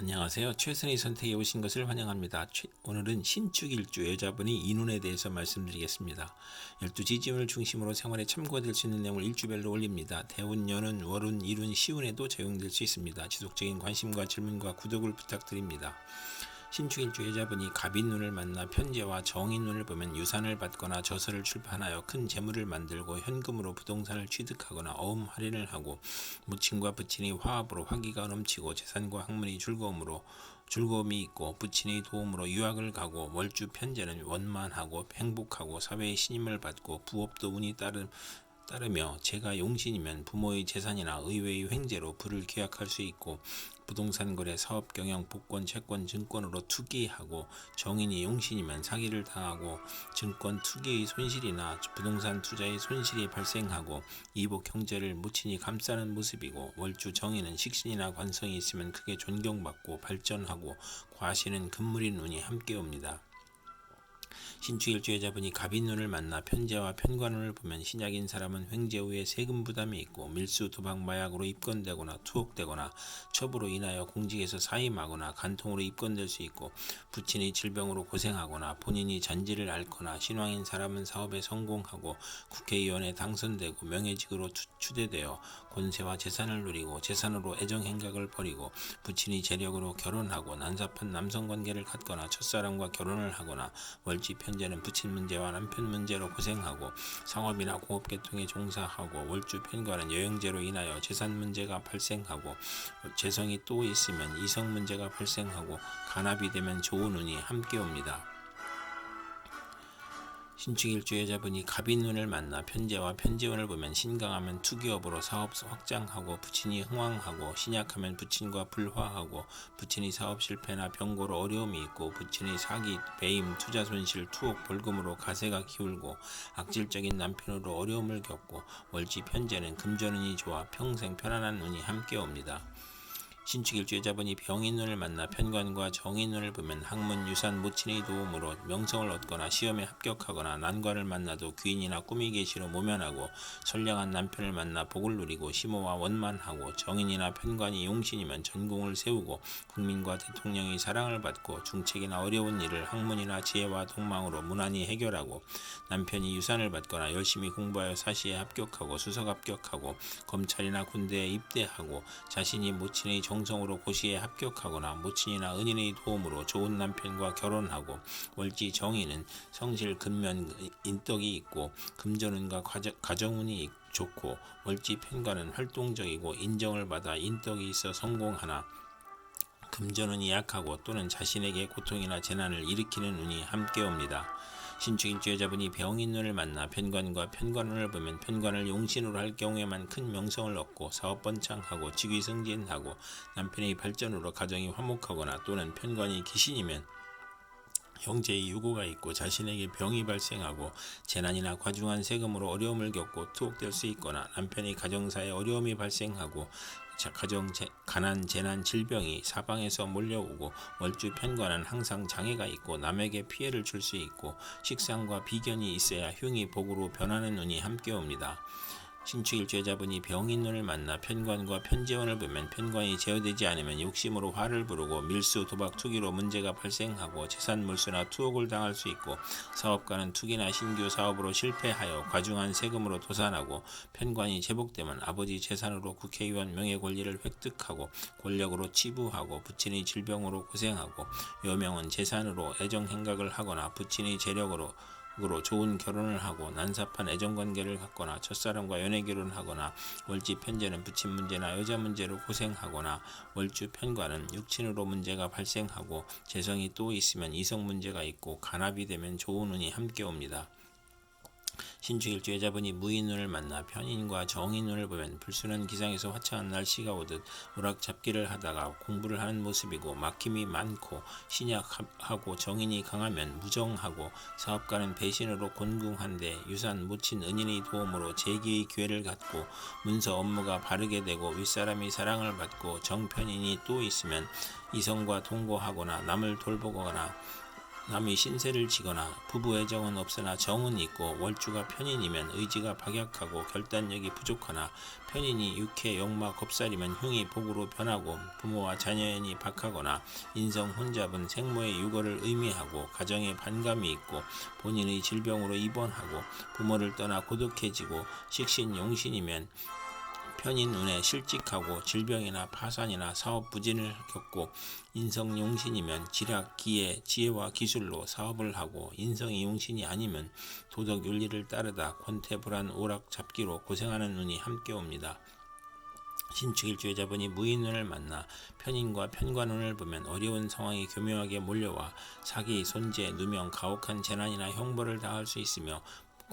안녕하세요. 최선의 선택에 오신 것을 환영합니다. 최- 오늘은 신축일주 여자분이 인운에 대해서 말씀드리겠습니다. 12지지운을 중심으로 생활에 참고될 수 있는 내용을 일주별로 올립니다. 대운, 연운, 월운, 일운, 시운에도 적용될 수 있습니다. 지속적인 관심과 질문과 구독을 부탁드립니다. 신축일주 여자분이 갑인 눈을 만나 편제와 정인 눈을 보면 유산을 받거나 저서를 출판하여 큰 재물을 만들고 현금으로 부동산을 취득하거나 어음 할인을 하고 무친과 부친이 화합으로 화기가 넘치고 재산과 학문이 즐거움으로 즐거움이 있고 부친의 도움으로 유학을 가고 월주 편제는 원만하고 행복하고 사회의 신임을 받고 부업도 운이 따르 따르며 제가 용신이면 부모의 재산이나 의회의 횡재로 부를 계약할 수 있고 부동산 거래, 사업 경영, 복권, 채권, 증권으로 투기하고 정인이 용신이면 사기를 당하고 증권 투기의 손실이나 부동산 투자의 손실이 발생하고 이복 형제를 무친히 감싸는 모습이고 월주 정인은 식신이나 관성이 있으면 크게 존경받고 발전하고 과시는 금물인 운이 함께 옵니다. 신축일주 여자분이 갑인눈을 만나 편제와 편관운을 보면 신약인 사람은 횡재 후에 세금 부담이 있고 밀수, 도박, 마약으로 입건되거나 투옥되거나 첩으로 인하여 공직에서 사임하거나 간통으로 입건될 수 있고 부친이 질병으로 고생하거나 본인이 잔지를 앓거나 신왕인 사람은 사업에 성공하고 국회의원에 당선되고 명예직으로 투- 추대되어 권세와 재산을 누리고 재산으로 애정 행각을 벌이고 부친이 재력으로 결혼하고 난잡한 남성 관계를 갖거나 첫사랑과 결혼을 하거나 월지 편제는 부친 문제와 남편 문제로 고생하고 상업이나 공업계통에 종사하고 월주 편과는 여행제로 인하여 재산 문제가 발생하고 재성이 또 있으면 이성 문제가 발생하고 간합이 되면 좋은 운이 함께 옵니다. 신축일주 여자분이 갑인운을 만나 편제와 편제운을 보면 신강하면 투기업으로 사업 확장하고 부친이 흥왕하고 신약하면 부친과 불화하고 부친이 사업 실패나 병고로 어려움이 있고 부친이 사기, 배임, 투자 손실, 투옥, 벌금으로 가세가 기울고 악질적인 남편으로 어려움을 겪고 월지 편제는 금전운이 좋아 평생 편안한 운이 함께 옵니다. 신축일주 여자분이 병인눈을 만나 편관과 정인눈을 보면 학문, 유산, 모친의 도움으로 명성을 얻거나 시험에 합격하거나 난관을 만나도 귀인이나 꿈이 계시로 모면하고 선량한 남편을 만나 복을 누리고 심호와 원만하고 정인이나 편관이 용신이면 전공을 세우고 국민과 대통령의 사랑을 받고 중책이나 어려운 일을 학문이나 지혜와 동망으로 무난히 해결하고 남편이 유산을 받거나 열심히 공부하여 사시에 합격하고 수석 합격하고 검찰이나 군대에 입대하고 자신이 모친의 정 성으로 고시에 합격하거나 모친이나 은인의 도움으로 좋은 남편과 결혼하고 월지 정의는 성실 근면 인덕이 있고 금전운과 가정- 가정운이 좋고 월지 편과는 활동적이고 인정을 받아 인덕이 있어 성공하나 금전운이 약하고 또는 자신에게 고통이나 재난을 일으키는 운이 함께 옵니다. 신축일주 여자분이 병인 눈을 만나 편관과 편관운을 보면 편관을 용신으로 할 경우에만 큰 명성을 얻고 사업 번창하고 직위 승진하고 남편의 발전으로 가정이 화목하거나 또는 편관이 귀신이면 형제의 유고가 있고 자신에게 병이 발생하고 재난이나 과중한 세금으로 어려움을 겪고 투옥될 수 있거나 남편이 가정사에 어려움이 발생하고 자, 가정 재, 가난 재난 질병이 사방에서 몰려오고 월주 편관은 항상 장애가 있고 남에게 피해를 줄 수 있고 식상과 비견이 있어야 흉이 복으로 변하는 운이 함께 옵니다. 신축일주 여자분이 병인 눈을 만나 편관과 편재원을 보면 편관이 제어되지 않으면 욕심으로 화를 부르고 밀수, 도박, 투기로 문제가 발생하고 재산 몰수나 투옥을 당할 수 있고 사업가는 투기나 신규 사업으로 실패하여 과중한 세금으로 도산하고 편관이 제복되면 아버지 재산으로 국회의원 명예 권리를 획득하고 권력으로 치부하고 부친의 질병으로 고생하고 여명은 재산으로 애정 행각을 하거나 부친의 재력으로 으로 좋은 결혼을 하고 난삽한 애정 관계를 갖거나 첫사랑과 연애 결혼하거나 월지 편제는 부친 문제나 여자 문제로 고생하거나 월주 편과는 육친으로 문제가 발생하고 재성이 또 있으면 이성 문제가 있고 간합이 되면 좋은 운이 함께 옵니다. 신축일주 여자분이 무인운을 만나 편인과 정인운을 보면 불순한 기상에서 화창한 날씨가 오듯 오락잡기를 하다가 공부를 하는 모습이고 막힘이 많고 신약하고 정인이 강하면 무정하고 사업가는 배신으로 곤궁한데 유산 모친 은인의 도움으로 재기의 기회를 갖고 문서 업무가 바르게 되고 윗사람이 사랑을 받고 정편인이 또 있으면 이성과 동거하거나 남을 돌보거나 남의 신세를 지거나 부부 애정은 없으나 정은 있고 월주가 편인이면 의지가 박약하고 결단력이 부족하나 편인이 육해 역마 겁살이면 흉이 복으로 변하고 부모와 자녀연이 박하거나 인성 혼잡은 생모의 유거를 의미하고 가정에 반감이 있고 본인의 질병으로 입원하고 부모를 떠나 고독해지고 식신 용신이면 편인 운에 실직하고 질병이나 파산이나 사업 부진을 겪고 인성 용신이면 지략, 기회, 지혜와 기술로 사업을 하고 인성이 용신이 아니면 도덕 윤리를 따르다 권태 불안 오락 잡기로 고생하는 운이 함께 옵니다. 신축일주의자분이 무인운을 만나 편인과 편관운을 보면 어려운 상황이 교묘하게 몰려와 사기, 손재, 누명, 가혹한 재난이나 형벌을 당할 수 있으며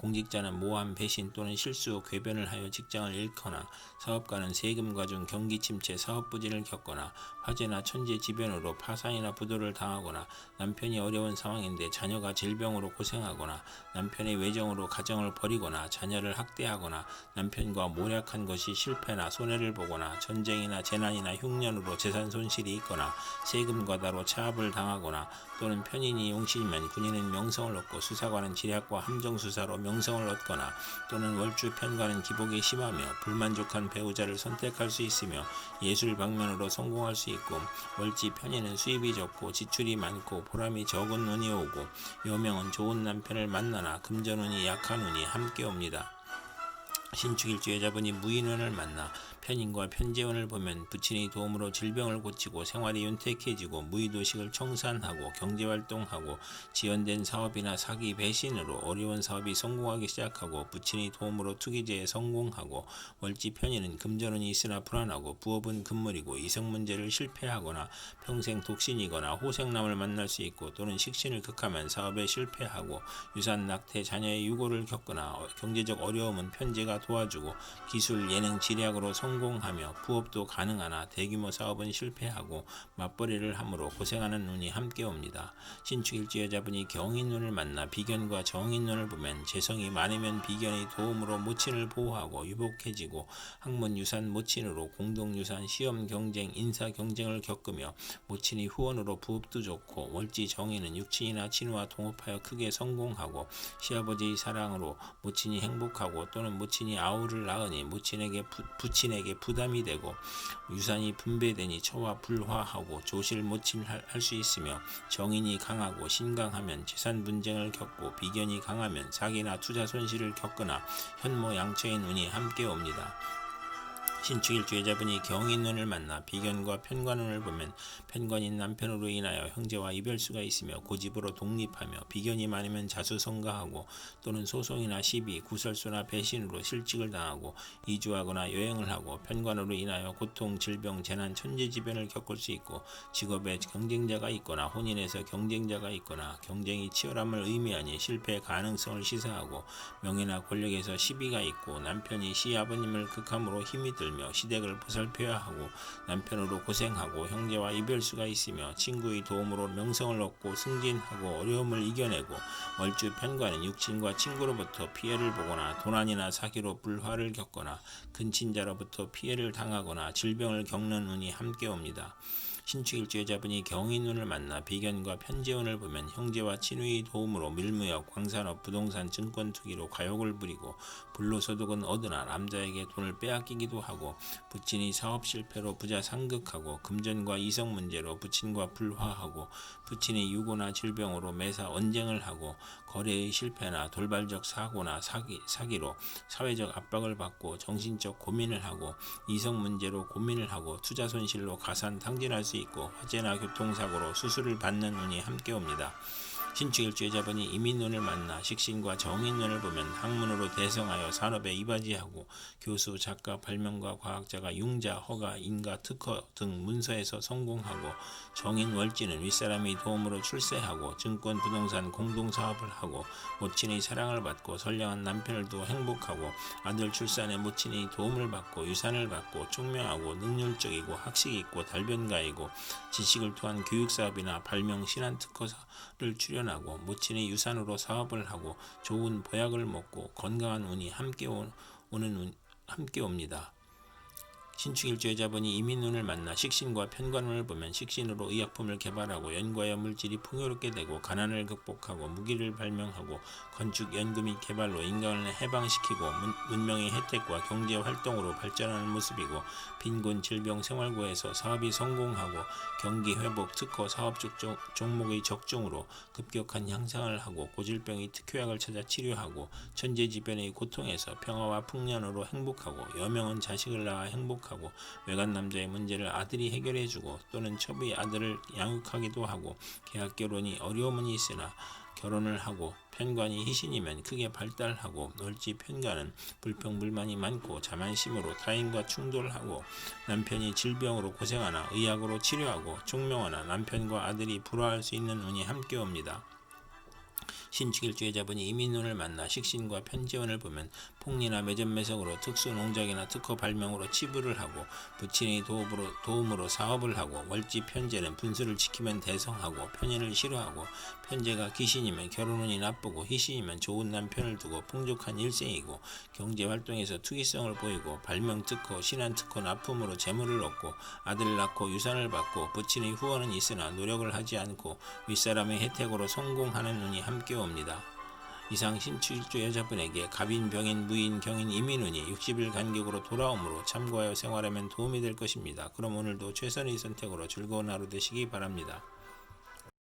공직자는 모함, 배신 또는 실수, 궤변을 하여 직장을 잃거나 사업가는 세금 과중, 경기 침체, 사업 부진을 겪거나 화재나 천재 지변으로 파산이나 부도를 당하거나 남편이 어려운 상황인데 자녀가 질병으로 고생하거나 남편의 외정으로 가정을 버리거나 자녀를 학대하거나 남편과 모략한 것이 실패나 손해를 보거나 전쟁이나 재난이나 흉년으로 재산 손실이 있거나 세금 과다로 차압을 당하거나 또는 편인이 용신이면 군인은 명성을 얻고 수사관은 지략과 함정 수사로 명 성을 얻거나 또는 월주 편관은 기복이 심하며 불만족한 배우자를 선택할 수 있으며 예술 방면으로 성공할 수 있고 월지 편인은 수입이 적고 지출이 많고 보람이 적은 운이 오고 여명은 좋은 남편을 만나나 금전운이 약한 운이 함께 옵니다. 신축일주 여자분이 무인운을 만나 편인과 편재운을 보면 부친의 도움으로 질병을 고치고 생활이 윤택해지고 무의도식을 청산하고 경제활동하고 지연된 사업이나 사기 배신으로 어려운 사업이 성공하기 시작하고 부친의 도움으로 투기제에 성공하고 월지 편인은 금전운이 있으나 불안하고 부업은 금물이고 이성 문제를 실패하거나 평생 독신이거나 호생남을 만날 수 있고 또는 식신을 극하면 사업에 실패하고 유산 낙태 자녀의 유고를 겪거나 경제적 어려움은 편제가 도와주고 기술 예능 지략으로 성 공하며 부업도 가능하나 대규모 사업은 실패하고 맞벌이를 함으로 고생하는 눈이 함께 옵니다. 신축일지 여자분이 경인눈을 만나 비견과 정인눈을 보면 재성이 많으면 비견의 도움으로 모친을 보호하고 유복해지고 학문 유산 모친으로 공동 유산 시험 경쟁 인사 경쟁을 겪으며 모친이 후원으로 부업도 좋고 월지 정인은 육친이나 친구와 동업하여 크게 성공하고 시아버지의 사랑으로 모친이 행복하고 또는 모친이 아우를 낳으니 모친에게 부, 부친에게 부담이 되고 유산이 분배되니 처와 불화하고 조실 모친할 수 있으며 정인이 강하고 신강하면 재산 분쟁을 겪고 비견이 강하면 사기나 투자 손실을 겪거나 현모 양처의 눈이 함께 옵니다. 신축일주의자분이 경인눈을 만나 비견과 편관운을 보면 편관인 남편으로 인하여 형제와 이별수가 있으며 고집으로 독립하며 비견이 많으면 자수성가하고 또는 소송이나 시비, 구설수나 배신으로 실직을 당하고 이주하거나 여행을 하고 편관으로 인하여 고통, 질병, 재난, 천재지변을 겪을 수 있고 직업에 경쟁자가 있거나 혼인에서 경쟁자가 있거나 경쟁이 치열함을 의미하니 실패 가능성을 시사하고 명예나 권력에서 시비가 있고 남편이 시아버님을 극함으로 힘이 들며 시댁을 보살펴야 하고 남편으로 고생하고 형제와 이별수가 있으며 친구의 도움으로 명성을 얻고 승진하고 어려움을 이겨내고 월주 편관은 육친과 친구로부터 피해를 보거나 도난이나 사기로 불화를 겪거나 근친자로부터 피해를 당하거나 질병을 겪는 운이 함께 옵니다. 신축일주여자분이 경인운을 만나 비견과 편재운을 보면 형제와 친구의 도움으로 밀무역, 광산업, 부동산, 증권 투기로 과욕을 부리고 불로소득은 얻으나 남자에게 돈을 빼앗기기도 하고 부친이 사업 실패로 부자 상극하고 금전과 이성 문제로 부친과 불화하고 부친이 유고나 질병으로 매사 언쟁을 하고 거래의 실패나 돌발적 사고나 사기, 사기로 사회적 압박을 받고 정신적 고민을 하고 이성 문제로 고민을 하고 투자 손실로 가산 탕진할 수 있고 화재나 교통사고로 수술을 받는 운이 함께 옵니다. 신축일주의자분이 이민론을 만나 식신과 정인론을 보면 학문으로 대성하여 산업에 이바지하고 교수, 작가, 발명가, 과학자가 융자, 허가, 인가, 특허 등 문서에서 성공하고 정인 월지는 윗사람의 도움으로 출세하고 증권, 부동산 공동사업을 하고 모친의 사랑을 받고 선량한 남편을 두어 행복하고 아들 출산에 모친의 도움을 받고 유산을 받고 총명하고 능률적이고 학식이 있고 달변가이고 지식을 통한 교육사업이나 발명 신한 특허를 출연 하고 모친의 유산으로 사업을 하고 좋은 보약을 먹고 건강한 운이 함께 오는 운 함께 옵니다. 신축일주 여자분이 이민운을 만나 식신과 편관운을 보면 식신으로 의약품을 개발하고 연과여 물질이 풍요롭게 되고 가난을 극복하고 무기를 발명하고 건축 연구 및 개발로 인간을 해방시키고 문, 문명의 혜택과 경제 활동으로 발전하는 모습이고 빈곤 질병 생활고에서 사업이 성공하고 경기 회복 특허 사업 종- 종- 종목의 적중으로 급격한 향상을 하고 고질병의 특효약을 찾아 치료하고 천재지변의 고통에서 평화와 풍년으로 행복하고 여명은 자식을 낳아 행복하고 외간 남자의 문제를 아들이 해결해주고 또는 처부의 아들을 양육하기도 하고 계약 결혼이 어려움은 있으나 결혼을 하고 편관이 희신이면 크게 발달하고 놀지 편관은 불평불만이 많고 자만심으로 타인과 충돌하고 남편이 질병으로 고생하나 의학으로 치료하고 총명하나 남편과 아들이 불화할 수 있는 운이 함께 옵니다. 신축일주의 자분이 이민운을 만나 식신과 편지원을 보면 폭리나 매점매석으로 특수 농작이나 특허 발명으로 치부를 하고 부친의 도움으로, 도움으로 사업을 하고 월지 편제는 분수를 지키면 대성하고 편인을 싫어하고 편제가 귀신이면 결혼운이 나쁘고 희신이면 좋은 남편을 두고 풍족한 일생이고 경제활동에서 투기성을 보이고 발명 특허, 신한 특허 납품으로 재물을 얻고 아들을 낳고 유산을 받고 부친의 후원은 있으나 노력을 하지 않고 윗사람의 혜택으로 성공하는 운이 함께 옵니다. 이상 신축일주 여자분에게 갑인, 병인, 무인, 경인, 이민운이 60일 간격으로 돌아오므로 참고하여 생활하면 도움이 될 것입니다. 그럼 오늘도 최선의 선택으로 즐거운 하루 되시기 바랍니다.